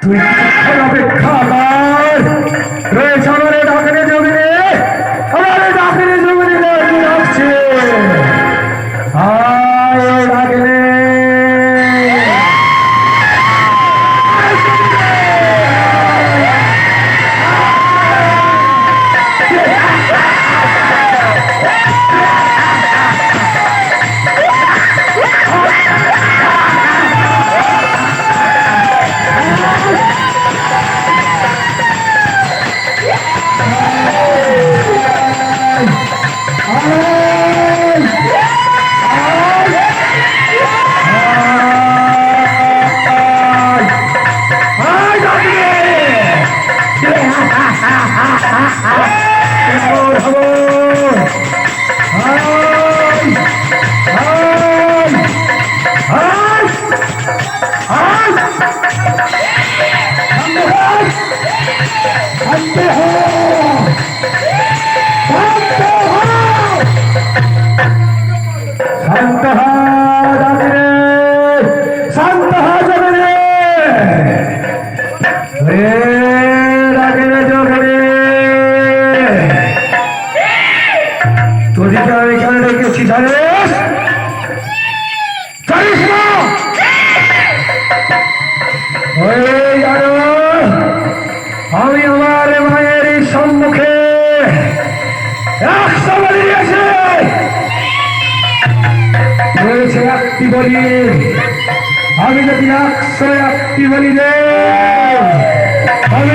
তুই অপেক্ষা রয়েছে আমার খবর আয় আয় আয় তোদিকে আমি এখানে রেখেছি আমি আমার মায়ের সম্মুখে বলি রয়েছে একটি বলি। আমি যদি একশো একটি বলি রে আমি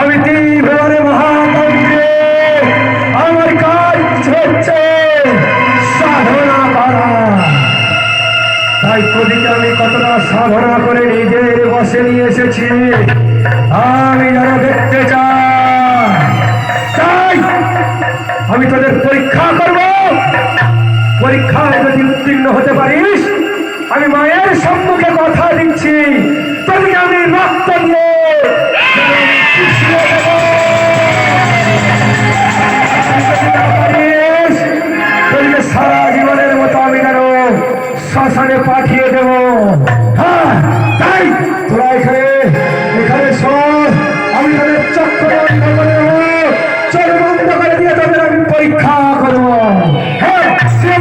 আমি তীব্রে মহাতান্ত্রিক আমার কাজ হচ্ছে সাধনা করা। তাই তোদিকে আমি কতটা সাধনা করে নিজের বসে নিয়ে এসেছি, আমি যেন দেখতে চাই। তাই আমি তোদের পরীক্ষা করব। পরীক্ষায় যদি উত্তীর্ণ হতে পারিস, আমি মায়ের সম্মুখে কথা দিচ্ছি। তোদেরকে আমি রক্ত দিয়ে সারা জীবনের মতো আমি যেন শ্মশানে পাঠিয়ে দেব। হ্যাঁ তাই তোরা এখানে এখানে সব আমি তাদের চক্র চোখ বন্ধ করে দিয়ে তোদের আমি পরীক্ষা করব। হ্যাঁ সে